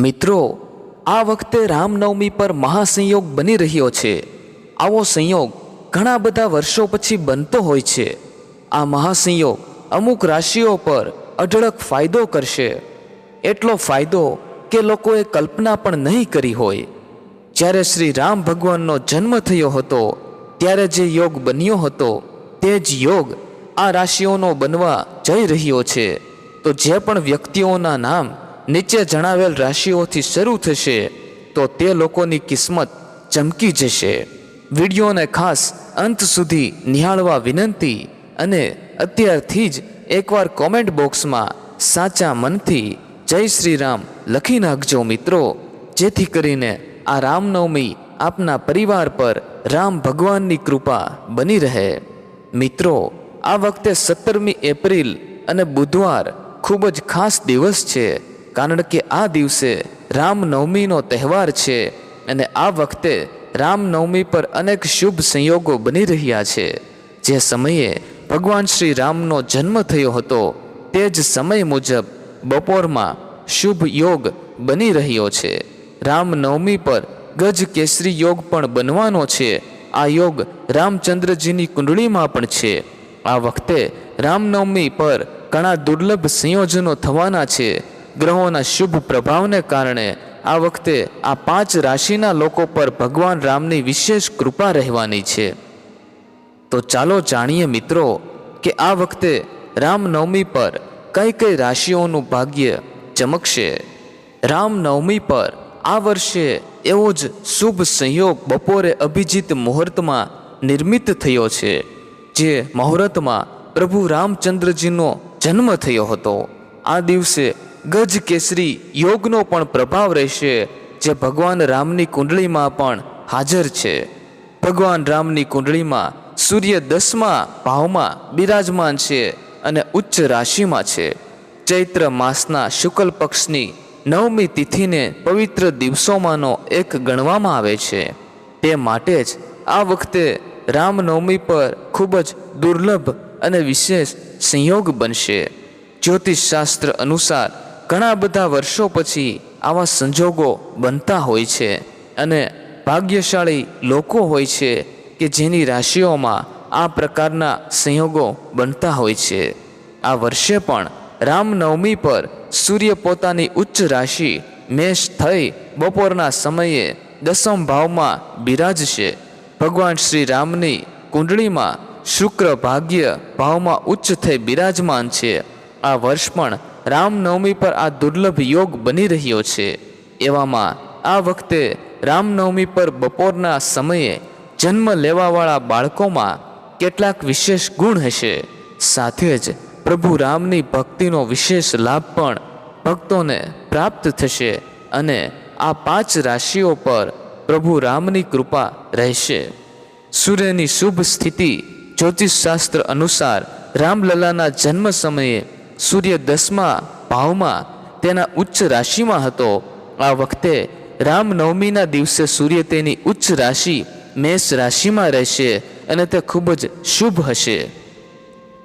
મિત્રો, આ વખતે રામનવમી પર મહાસંયોગ બની રહ્યો છે. આવો સંયોગ ઘણા બધા વર્ષો પછી બનતો હોય છે. આ મહાસંયોગ અમુક રાશિઓ પર અઢળક ફાયદો કરશે. એટલો ફાયદો કે લોકોએ કલ્પના પણ નહીં કરી હોય. જ્યારે શ્રી રામ ભગવાનનો જન્મ થયો હતો, ત્યારે જે યોગ બન્યો હતો, તે જ યોગ આ રાશિઓનો બનવા જઈ રહ્યો છે. તો જે પણ વ્યક્તિઓના નામ નીચે જણાવેલ રાશિઓથી શરૂ થશે તો તે લોકોની કિસ્મત ચમકી જશે. વિડીયોને ખાસ અંત સુધી નિહાળવા વિનંતી અને અત્યારથી જ એકવાર કોમેન્ટ બોક્સમાં સાચા મનથી જય શ્રી રામ લખી નાખજો મિત્રો, જેથી કરીને આ રામનવમી આપના પરિવાર પર રામ ભગવાનની કૃપા બની રહે. મિત્રો, આ વખતે સત્તરમી એપ્રિલ અને બુધવાર ખૂબ જ ખાસ દિવસ છે. કારણ કે આ દિવસે રામનવમીનો તહેવાર છે અને આ વખતે રામનવમી પર અનેક શુભ સંયોગો બની રહ્યા છે. જે સમયે ભગવાન શ્રી રામનો જન્મ થયો હતો, તે જ સમય મુજબ બપોરમાં શુભ યોગ બની રહ્યો છે. રામનવમી પર ગજ કેસરી યોગ પણ બનવાનો છે. આ યોગ રામચંદ્રજીની કુંડળીમાં પણ છે. આ વખતે રામનવમી પર ઘણા દુર્લભ સંયોજનો થવાના છે. ગ્રહોના શુભ પ્રભાવને કારણે આ વખતે આ પાંચ રાશિના લોકો પર ભગવાન રામની વિશેષ કૃપા રહેવાની છે. તો ચાલો જાણીએ મિત્રો કે આ વખતે રામનવમી પર કઈ કઈ રાશિઓનું ભાગ્ય ચમકશે? રામનવમી પર આ વર્ષે એવો જ શુભ સંયોગ બપોરે અભિજીત મુહૂર્તમાં નિર્મિત થયો છે, જે મુહૂર્તમાં પ્રભુ રામચંદ્રજીનો જન્મ થયો હતો. આ દિવસે ગજ કેસરી યોગનો પણ પ્રભાવ રહેશે, જે ભગવાન રામની કુંડળીમાં પણ હાજર છે. ભગવાન રામની કુંડળીમાં સૂર્ય દસમા ભાવમાં બિરાજમાન છે અને ઉચ્ચ રાશિમાં છે. ચૈત્ર માસના શુક્લ પક્ષની નવમી તિથિને પવિત્ર દિવસોમાંનો એક ગણવામાં આવે છે. તે માટે જ આ વખતે રામનવમી પર ખૂબ જ દુર્લભ અને વિશેષ સંયોગ બનશે. જ્યોતિષશાસ્ત્ર અનુસાર ઘણા બધા વર્ષો પછી આવા સંજોગો બનતા હોય છે અને ભાગ્યશાળી લોકો હોય છે કે જેની રાશિઓમાં આ પ્રકારના સંયોગો બનતા હોય છે. આ વર્ષે પણ રામનવમી પર સૂર્ય પોતાની ઉચ્ચ રાશિ મેષ થઈ બપોરના સમયે દસમ ભાવમાં બિરાજશે. ભગવાન શ્રી રામની કુંડળીમાં શુક્ર ભાગ્ય ભાવમાં ઉચ્ચ થઈ બિરાજમાન છે. આ વર્ષ પણ રામનવમી પર આ દુર્લભ યોગ બની રહ્યો છે. એવામાં આ વખતે રામનવમી પર બપોરના સમયે જન્મ લેવાવાળા બાળકોમાં કેટલાક વિશેષ ગુણ હશે. સાથે જ પ્રભુ રામની ભક્તિનો વિશેષ લાભ પણ ભક્તોને પ્રાપ્ત થશે અને આ પાંચ રાશિઓ પર પ્રભુ રામની કૃપા રહેશે. સૂર્યની શુભ સ્થિતિ જ્યોતિષશાસ્ત્ર અનુસાર રામલલાના જન્મ સમયે સૂર્ય દસમા ભાવમાં તેના ઉચ્ચ રાશિમાં હતો. આ વખતે રામનવમીના દિવસે સૂર્ય તેની ઉચ્ચ રાશિ મેષ રાશિમાં રહેશે અને તે ખૂબ જ શુભ હશે.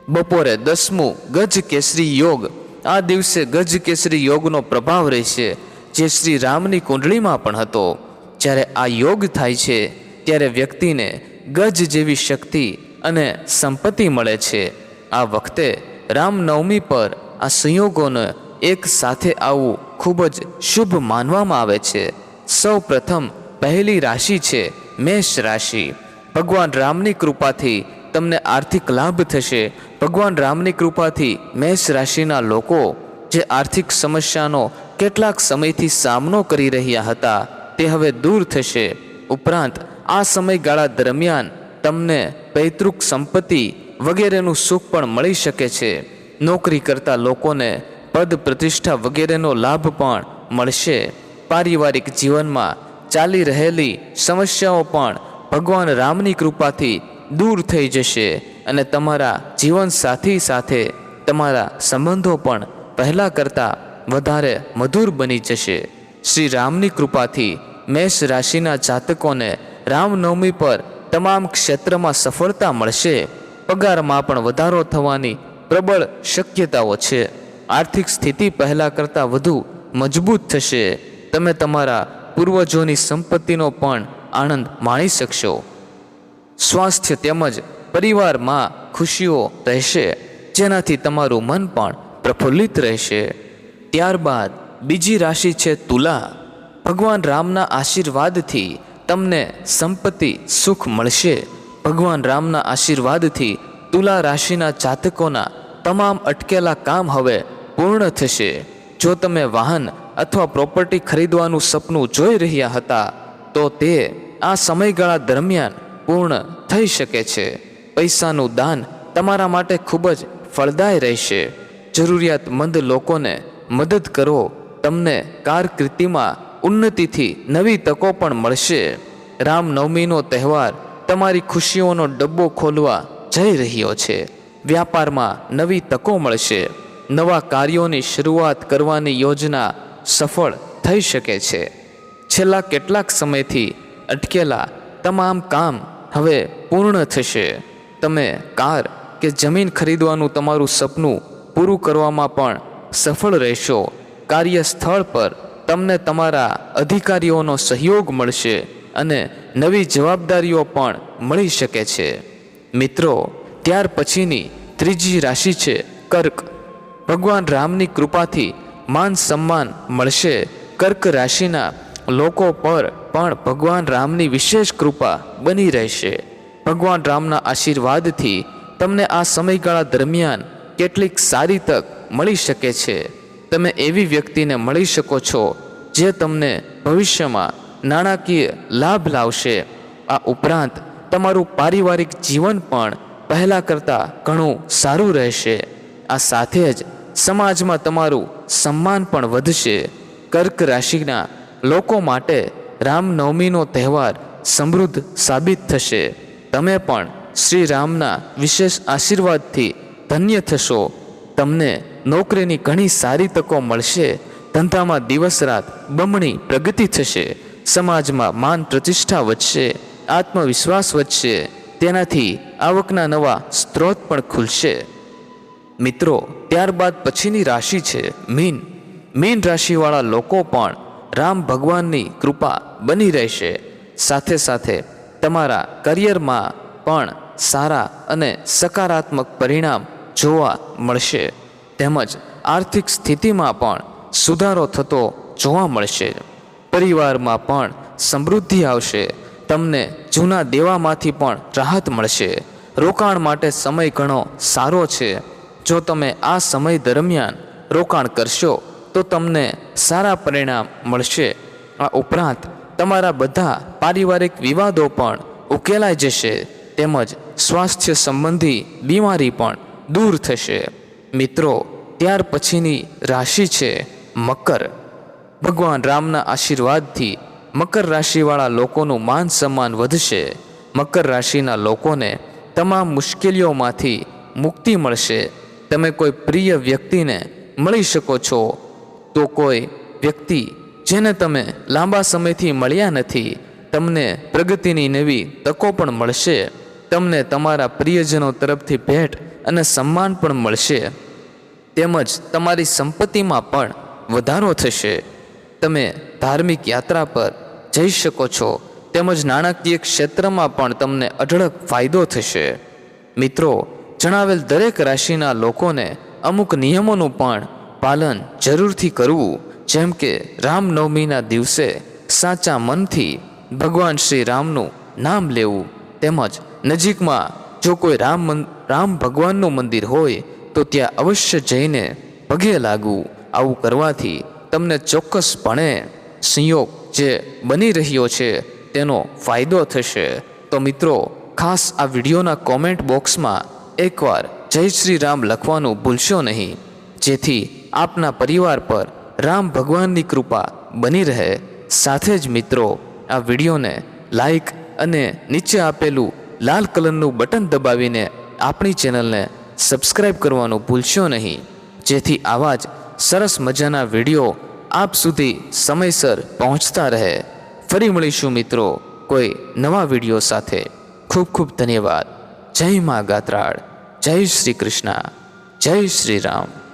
બપોરે દસમું ગજ કેસરી યોગ. આ દિવસે ગજ કેસરી યોગનો પ્રભાવ રહેશે, જે શ્રી રામની કુંડળીમાં પણ હતો. જ્યારે આ યોગ થાય છે, ત્યારે વ્યક્તિને ગજ જેવી શક્તિ અને સંપત્તિ મળે છે. આ વખતે રામનવમી પર આ સંયોગોને એક સાથે આવવું ખૂબ જ શુભ માનવામાં આવે છે. સૌ પ્રથમ પહેલી રાશિ છે મેષ રાશિ. ભગવાન રામની કૃપાથી તમને આર્થિક લાભ થશે. ભગવાન રામની કૃપાથી મેષ રાશિના લોકો જે આર્થિક સમસ્યાનો કેટલાક સમયથી સામનો કરી રહ્યા હતા તે હવે દૂર થશે. ઉપરાંત આ સમયગાળા દરમિયાન તમને પૈતૃક સંપત્તિ વગેરેનું સુખ પણ મળી શકે છે. નોકરી કરતા લોકોને પદ પ્રતિષ્ઠા વગેરેનો લાભ પણ મળશે. પારિવારિક જીવનમાં ચાલી રહેલી સમસ્યાઓ પણ ભગવાન રામની કૃપાથી દૂર થઈ જશે અને તમારા જીવનસાથી સાથે તમારા સંબંધો પણ પહેલાં કરતાં વધારે મધુર બની જશે. શ્રી રામની કૃપાથી મેષ રાશિના જાતકોને રામનવમી પર તમામ ક્ષેત્રમાં સફળતા મળશે. પગારમાં પણ વધારો થવાની પ્રબળ શક્યતાઓ છે. આર્થિક સ્થિતિ પહેલાં કરતાં વધુ મજબૂત થશે. તમે તમારા પૂર્વજોની સંપત્તિનો પણ આનંદ માણી શકશો. સ્વાસ્થ્ય તેમજ પરિવારમાં ખુશીઓ રહેશે, જેનાથી તમારું મન પણ પ્રફુલ્લિત રહેશે. ત્યારબાદ બીજી રાશિ છે તુલા. ભગવાન રામના આશીર્વાદથી તમને સંપત્તિ સુખ મળશે. ભગવાન રામના આશીર્વાદથી તુલા રાશિના જાતકોના તમામ અટકેલા કામ હવે પૂર્ણ થશે. જો તમે વાહન અથવા પ્રોપર્ટી ખરીદવાનું સપનું જોઈ રહ્યા હતા, તો તે આ સમયગાળા દરમિયાન પૂર્ણ થઈ શકે છે. પૈસાનું દાન તમારા માટે ખૂબ જ ફળદાય રહેશે. જરૂરિયાતમંદ લોકોને મદદ કરો. તમને કારકિર્દીમાં ઉન્નતિથી નવી તકો પણ મળશે. રામનવમીનો તહેવાર તમારી ખુશીઓનો ડબ્બો ખોલવા જઈ રહ્યો છે. વ્યાપારમાં નવી તકો મળશે. નવા કાર્યોની શરૂઆત કરવાની યોજના સફળ થઈ શકે છે. છેલ્લા કેટલાક સમયથી અટકેલા તમામ કામ હવે પૂર્ણ થશે. તમે કાર કે જમીન ખરીદવાનું તમારું સપનું પૂરું કરવામાં પણ સફળ રહેશો. કાર્યસ્થળ પર તમને તમારા અધિકારીઓનો સહયોગ મળશે. અને નવી જવાબદારીઓ પણ મળી શકે છે. મિત્રો, ત્યાર પછીની ત્રીજી રાશિ છે કર્ક. ભગવાન રામની કૃપાથી માન સન્માન મળશે. કર્ક રાશિના લોકો પર પણ ભગવાન રામની વિશેષ કૃપા બની રહેશે. ભગવાન રામના આશીર્વાદથી તમને આ સમયગાળા દરમિયાન કેટલીક સારી તક મળી શકે છે. તમે એવી વ્યક્તિને મળી શકો છો જે તમને ભવિષ્યમાં નાણાકીય લાભ લાવશે. આ ઉપરાંત તમારું પારિવારિક જીવન પણ પહેલાં કરતાં ઘણું સારું રહેશે. આ સાથે જ સમાજમાં તમારું સન્માન પણ વધશે. કર્ક રાશિના લોકો માટે રામનવમીનો તહેવાર સમૃદ્ધ સાબિત થશે. તમે પણ શ્રી રામના વિશેષ આશીર્વાદથી ધન્ય થશો. તમને નોકરીની ઘણી સારી તકો મળશે. ધંધામાં દિવસ રાત બમણી પ્રગતિ થશે. સમાજમાં માન પ્રતિષ્ઠા વધશે, આત્મવિશ્વાસ વધશે, તેનાથી આવકના નવા સ્ત્રોત પણ ખુલશે. મિત્રો, ત્યારબાદ પછીની રાશિ છે મીન. મીન રાશિવાળા લોકો પણ રામ ભગવાનની કૃપા બની રહેશે. સાથે સાથે તમારા કરિયરમાં પણ સારા અને સકારાત્મક પરિણામ જોવા મળશે. તેમજ આર્થિક સ્થિતિમાં પણ સુધારો થતો જોવા મળશે. પરિવારમાં પણ સમૃદ્ધિ આવશે. તમને જૂના દેવામાંથી પણ રાહત મળશે. રોકાણ માટે સમય ઘણો સારો છે. જો તમે આ સમય દરમિયાન રોકાણ કરશો, તો તમને સારા પરિણામ મળશે. આ ઉપરાંત, તમારા બધા પારિવારિક વિવાદો પણ ઉકેલાઈ જશે. તેમજ સ્વાસ્થ્ય સંબંધી બીમારી પણ દૂર થશે. મિત્રો, ત્યાર પછીની રાશિ છે મકર. ભગવાન રામના આશીર્વાદથી મકર રાશિવાળા લોકોનું માન સન્માન વધશે. મકર રાશિના લોકોને તમામ મુશ્કેલીઓમાંથી મુક્તિ મળશે. તમે કોઈ પ્રિય વ્યક્તિને મળી શકો છો. તો કોઈ વ્યક્તિ જેને તમે લાંબા સમયથી મળ્યા નથી, તમને પ્રગતિની નવી તકો પણ મળશે. તમને તમારા પ્રિયજનો તરફથી ભેટ અને સન્માન પણ મળશે. તેમજ તમારી સંપત્તિમાં પણ વધારો થશે. તમે ધાર્મિક યાત્રા પર જઈ શકો છો, તેમજ નાણાકીય ક્ષેત્રમાં પણ તમને અઢળક ફાયદો થશે. મિત્રો, જણાવેલ દરેક રાશિના લોકોને અમુક નિયમોનું પણ પાલન જરૂરથી કરવું, જેમ કે રામનવમીના દિવસે સાચા મનથી ભગવાન શ્રી રામનું નામ લેવું, તેમજ નજીકમાં જો કોઈ રામ રામ ભગવાનનું મંદિર હોય, તો ત્યાં અવશ્ય જઈને પગે લાગવું, આવું કરવાથી તમને ચોક્કસપણે સંયોગ જે બની રહ્યો છે તેનો ફાયદો થશે. તો મિત્રો, ખાસ આ વિડીયોના કોમેન્ટ બોક્સમાં એકવાર જય શ્રી રામ લખવાનું ભૂલશો નહીં. જેથી આપના પરિવાર પર રામ ભગવાનની કૃપા બની રહે. સાથે જ મિત્રો, આ વિડીયોને લાઈક અને નીચે આપેલું લાલ કલરનું બટન દબાવીને આપણી ચેનલને સબસ્ક્રાઈબ કરવાનું ભૂલશો નહીં. જેથી આવા જ સરસ મજાના વીડિયો આપ સુધી સમયસર પહોંચતા રહે. ફરી મળીશું મિત્રો કોઈ નવા વીડિયો સાથે. ખૂબ ખૂબ ધન્યવાદ. જય મા ગાત્રાળ. જય શ્રી કૃષ્ણ. જય શ્રી રામ.